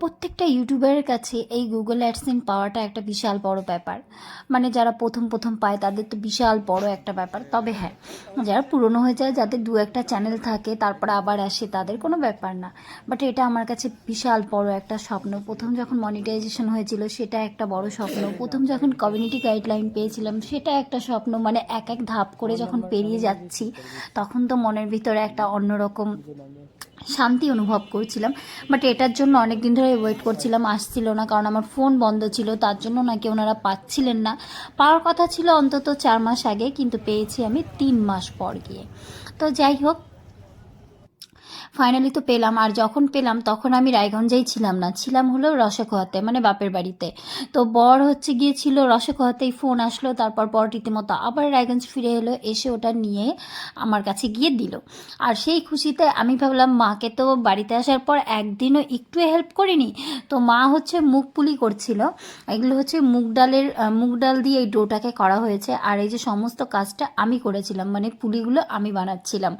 প্রত্যেকটা ইউটিউবারের কাছে এই গুগল অ্যাডসেন পাওয়াটা একটা বিশাল বড় ব্যাপার। মানে যারা প্রথম প্রথম পায়, তাদের তো বিশাল বড় একটা ব্যাপার। তবে হ্যাঁ যারা পুরনো হয়ে যায়, যাদের দু একটা চ্যানেল থাকে, তারপরে আবার আসে, তাদের কোনো ব্যাপার না। বাট এটা আমার কাছে বিশাল বড় একটা স্বপ্ন। প্রথম যখন মনিটাইজেশন হয়েছিল, সেটা একটা বড় স্বপ্ন। প্রথম যখন কমিউনিটি গাইডলাইন পেয়েছিলাম, সেটা একটা স্বপ্ন। মানে এক এক ধাপ করে যখন পেরিয়ে যাচ্ছি, তখন তো মনের ভিতরে একটা অন্যরকম শান্তি অনুভব করছিলাম। বাট এটার জন্য অনেক দিন ধরে ওয়েট করছিলাম, আসছিল না, কারণ আমার ফোন বন্ধ ছিল, তার জন্য নাকি ওনারা পাচ্ছিলেন না। পাওয়ার কথা ছিল অন্তত চার মাস আগে, কিন্তু পেয়েছি আমি তিন মাস পর গিয়ে। তো যাই হোক ফাইনালি তো পেলাম। আর যখন পেলাম, তখন আমি রায়গঞ্জেই ছিলাম না। ছিলাম হলো রসখোয়াতে মানে বাপের বাড়িতে। তো বর হচ্ছে গিয়েছিল রসখোয়াতেই ফোন আসলো, তারপর বর রীতিমতো আবার রায়গঞ্জ ফিরে এলো, এসে ওটা নিয়ে আমার কাছে গিয়ে দিল। আর সেই খুশিতে আমি ভাবলাম, মাকে তো বাড়িতে আসার পর একদিনও একটু হেল্প করিনি। তো মা হচ্ছে মুগ পুলি করছিল। এগুলো হচ্ছে মুগ ডালের মুগ ডাল দিয়ে এই ডোটাকে করা হয়েছে। আর এই যে সমস্ত কাজটা আমি করেছিলাম মানে পুলিগুলো আমি বানাচ্ছিলাম।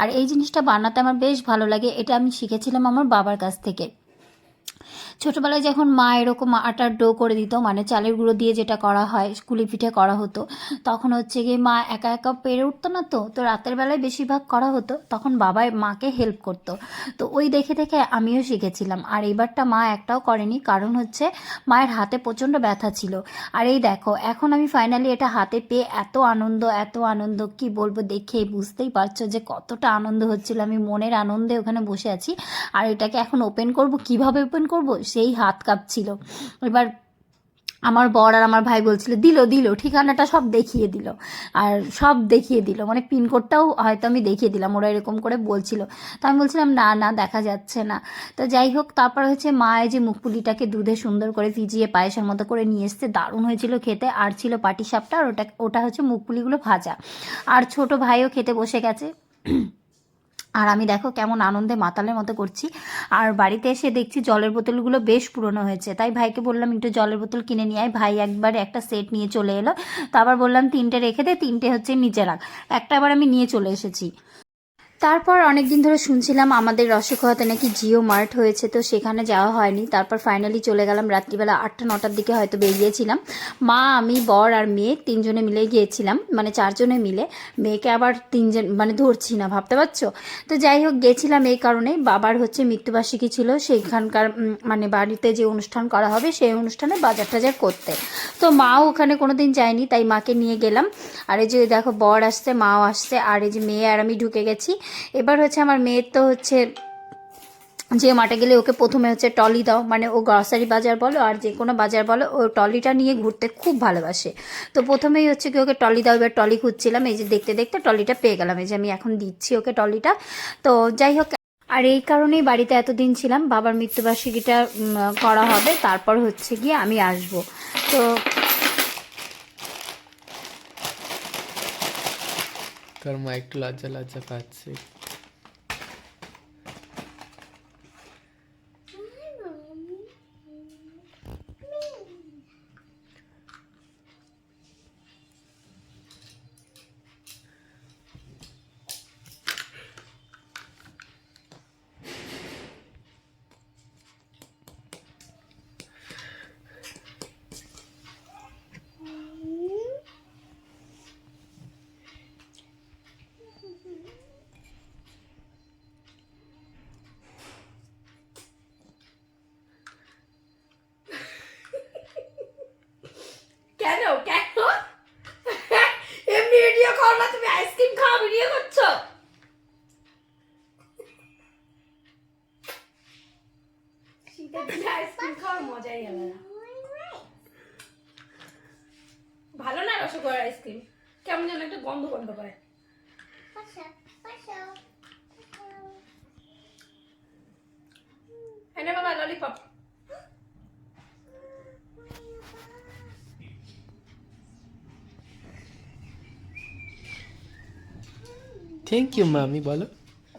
আর এই জিনিসটা বানাতে আমার বেশ ভালো লাগে এটা আমি শিখেছিলাম আমার বাবার কাছ থেকে। ছোটোবেলায় যখন মা এরকম আটার ডো করে দিত মানে চালের গুঁড়ো দিয়ে যেটা করা হয় কুলি পিঠে করা হতো, তখন হচ্ছে গিয়ে মা একা একা পেরে উঠতো না তো তো রাতের বেলায় বেশিরভাগ করা হতো, তখন বাবাই মাকে হেল্প করতো। তো ওই দেখে দেখে আমিও শিখেছিলাম। আর এবারটা মা একটাও করেনি, কারণ হচ্ছে মায়ের হাতে প্রচণ্ড ব্যথা ছিল। আর এই দেখো, এখন আমি ফাইনালি এটা হাতে পেয়ে এত আনন্দ এত আনন্দ, কি বলব দেখে বুঝতেই পারছ যে কতটা আনন্দ হচ্ছিল। আমি মনের আনন্দে ওখানে বসে আছি। আর এটাকে এখন ওপেন করব কীভাবে ওপেন করব, সেই হাত কাঁপছিল। এবার আমার বর আর আমার ভাই বলছিল, দিল দিল, ঠিকানাটা সব দেখিয়ে দিল। আর সব দেখিয়ে দিল। মানে পিনকোডটাও হয়তো আমি দেখিয়ে দিলাম, ওরা এরকম করে বলছিল। তো আমি বলছিলাম, না না, দেখা যাচ্ছে না। তো যাই হোক, তারপর হচ্ছে মা যে মুখপুলিটাকে দুধে সুন্দর করে ভিজিয়ে পায়েসের মতো করে নিয়ে এসছে, দারুণ হয়েছিল খেতে। আর ছিল পাটি সাপটা আর ওটা ওটা হচ্ছে মুখপুলিগুলো ভাজা। আর ছোট ভাইও খেতে বসে গেছে। আর আমি দেখো কেমন আনন্দে মাতালের মতো করছি। আর বাড়িতে এসে দেখছি জলের বোতলগুলো বেশ পুরনো হয়েছে। তাই ভাইকে বললাম, একটু জলের বোতল কিনে নিয়ে আয়। ভাই একবার একটা সেট নিয়ে চলে এলো। তো আবার বললাম, তিনটে রেখে দে, তিনটে হচ্ছে নিচে রাখ একটা আবার আমি নিয়ে চলে এসেছি। তারপর অনেক দিন ধরে শুনছিলাম আমাদের রসখোয়াতে নাকি জিও মার্ট হয়েছে, তো সেখানে যাওয়া হয়নি। তারপর ফাইনালি চলে গেলাম, রাত্রিবেলা আটটা, নটার দিকে হয়তো বেরিয়েছিলাম। মা, আমি, বর আর মেয়ে তিনজনে মিলে গিয়েছিলাম মানে চারজনে মিলে। মেয়েকে আবার তিনজন মানে ধরছি না, ভাবতে পারছ? তো যাই হোক, গেছিলাম এই কারণে। বাবার হচ্ছে মৃত্যুবার্ষিকী ছিল, সেইখানকার মানে বাড়িতে যে অনুষ্ঠান করা হবে, সেই অনুষ্ঠানে বাজার টাজার করতে। তো মাও ওখানে কোনো দিন যায়নি, তাই মাকে নিয়ে গেলাম। আর এই যে দেখো, বর আসছে, মাও আসছে, আর এই যে মেয়ে আর আমি ঢুকে গেছি। এবার হচ্ছে আমার মেয়ের তো হচ্ছে যে মাঠে গেলে ওকে প্রথমে হচ্ছে টলি দাও মানে ও গ্রসারি বাজার বলো আর যে কোনো বাজার বলো, ও টলিটা নিয়ে ঘুরতে খুব ভালোবাসে। তো প্রথমেই হচ্ছে কি ওকে টলি দাও, এবার টলি খুঁজছিলাম, এই যে দেখতে দেখতে টলিটা পেয়ে গেলাম, এই যে আমি এখন দিচ্ছি ওকে টলিটা তো যাই হোক, আর এই কারণেই বাড়িতে এতদিন ছিলাম, বাবার মৃত্যুবার্ষিকীটা করা হবে, তারপর হচ্ছে গিয়ে আমি আসব। তো তোর মা একটু লজ্জা লজ্জা পাচ্ছে কেন কেন এমনি ভিডিও কর না তুমি আইসক্রিম খাওয়া ভিডিও করছ? শীতের দিনে আইসক্রিম খাওয়ার মজাই আলাদা। ভালো না রসগোল্লার আইসক্রিম? কেমন যেন একটা গন্ধ গন্ধ করে। হ্যাঁ বাবা ললিপপ থ্যাংক ইউ মামি বলো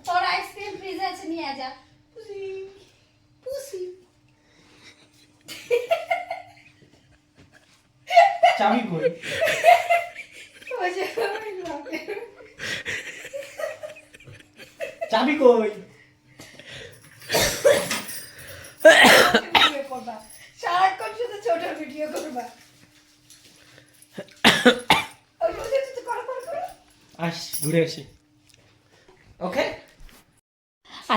তোর আইসক্রিম ফ্রিজে আছে নিয়ে যা পুসি পুসি চাবি কই চাবি কই ছোট ভিডিও করবা। আস ঘুরে আসি ওকে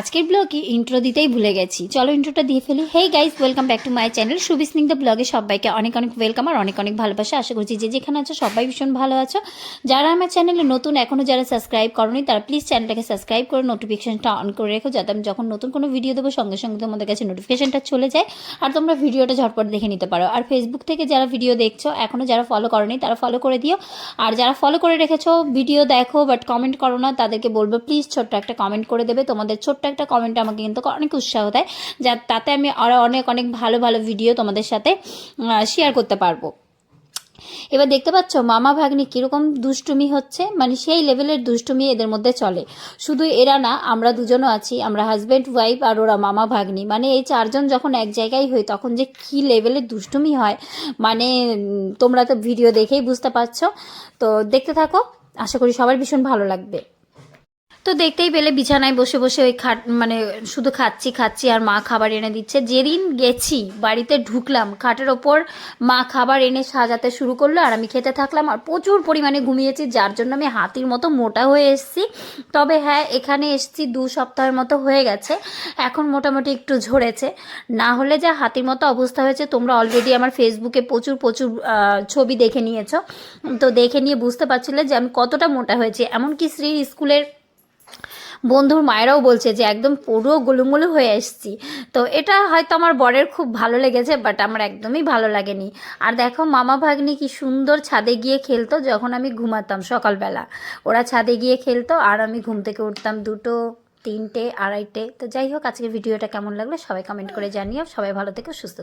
আজকের ব্লগে ইন্ট্রো দিতেই ভুলে গেছি। চলো ইন্ট্রোটা দিয়ে ফেলি। Hey guys welcome back to my channel সুবিস্নিগ্ধ ব্লগে সবাইকে অনেক অনেক ওয়েলকাম আর অনেক অনেক ভালোবাসা। আশা করছি যে যেখানে আছো সবাই ভীষণ ভালো আছো। যারা আমার চ্যানেলে নতুন এখনও যারা সাবস্ক্রাইব করনি, তারা প্লিজ চ্যানেলটাকে সাবস্ক্রাইব করে নোটিফিকেশনটা অন করে রেখো, যাতে আমি যখন নতুন কোনো ভিডিও দেবো, সঙ্গে সঙ্গে তোমাদের কাছে নোটিফিকেশনটা চলে যায় আর তোমরা ভিডিওটা ঝটপট দেখে নিতে পারো। আর ফেসবুক থেকে যারা ভিডিও দেখছ এখনও যারা ফলো করনি, তারা ফলো করে দিও। আর যারা ফলো করে রেখেছো ভিডিও দেখো বাট কমেন্ট করো না, তাদেরকে বলব প্লিজ ছোট্ট একটা কমেন্ট করে দেবে। তোমাদের ছোট্ট একটা কমেন্ট আমাকে কিন্তু অনেক উৎসাহ দেয়, যা তাতে আমি আরও অনেক অনেক ভালো ভালো ভিডিও তোমাদের সাথে শেয়ার করতে পারব। এবার দেখতে পাচ্ছ মামা ভাগ্নি কীরকম দুষ্টুমি হচ্ছে মানে সেই লেভেলের দুষ্টুমি এদের মধ্যে চলে। শুধু এরা না, আমরা দুজনও আছি, আমরা হাজব্যান্ড ওয়াইফ আর ওরা মামা ভাগ্নি। মানে এই চারজন যখন এক জায়গায় হই, তখন যে কী লেভেলের দুষ্টুমি হয় মানে তোমরা তো ভিডিও দেখেই বুঝতে পারছ। তো দেখতে থাকো, আশা করি সবার ভীষণ ভালো লাগবে। তো দেখতেই পেলে বিছানায় বসে বসে ওই খাট মানে শুধু খাচ্ছি খাচ্ছি আর মা খাবার এনে দিচ্ছে। যেদিন গেছি, বাড়িতে ঢুকলাম, খাটের ওপর মা খাবার এনে সাজাতে শুরু করল আর আমি খেতে থাকলাম আর প্রচুর পরিমাণে ঘুমিয়েছি, যার জন্য আমি হাতির মতো মোটা হয়ে এসেছি। তবে হ্যাঁ এখানে এসেছি দু সপ্তাহের মতো হয়ে গেছে, এখন মোটামুটি একটু ঝরেছে। না হলে যা হাতির মতো অবস্থা হয়েছে, তোমরা অলরেডি আমার ফেসবুকে প্রচুর প্রচুর ছবি দেখে নিয়েছ। তো দেখে নিয়ে বুঝতে পারছিলে যে আমি কতটা মোটা হয়েছি। এমনকি শ্রীর স্কুলের বন্ধুর মায়েরাও বলছে যে একদম পুরো গুলুমুলু হয়ে এসছি। তো এটা হয়তো আমার বরের খুব ভালো লেগেছে বাট আমার একদমই ভালো লাগেনি। আর দেখো মামা ভাগ্নি কি সুন্দর ছাদে গিয়ে খেলতো যখন আমি ঘুমাতাম সকালবেলা। ওরা ছাদে গিয়ে খেলতো আর আমি ঘুম থেকে উঠতাম দুটো, তিনটে, আড়াইটে। তো যাই হোক আজকে ভিডিওটা কেমন লাগল সবাই কমেন্ট করে জানিও। সবাই ভালো থেকো, সুস্থ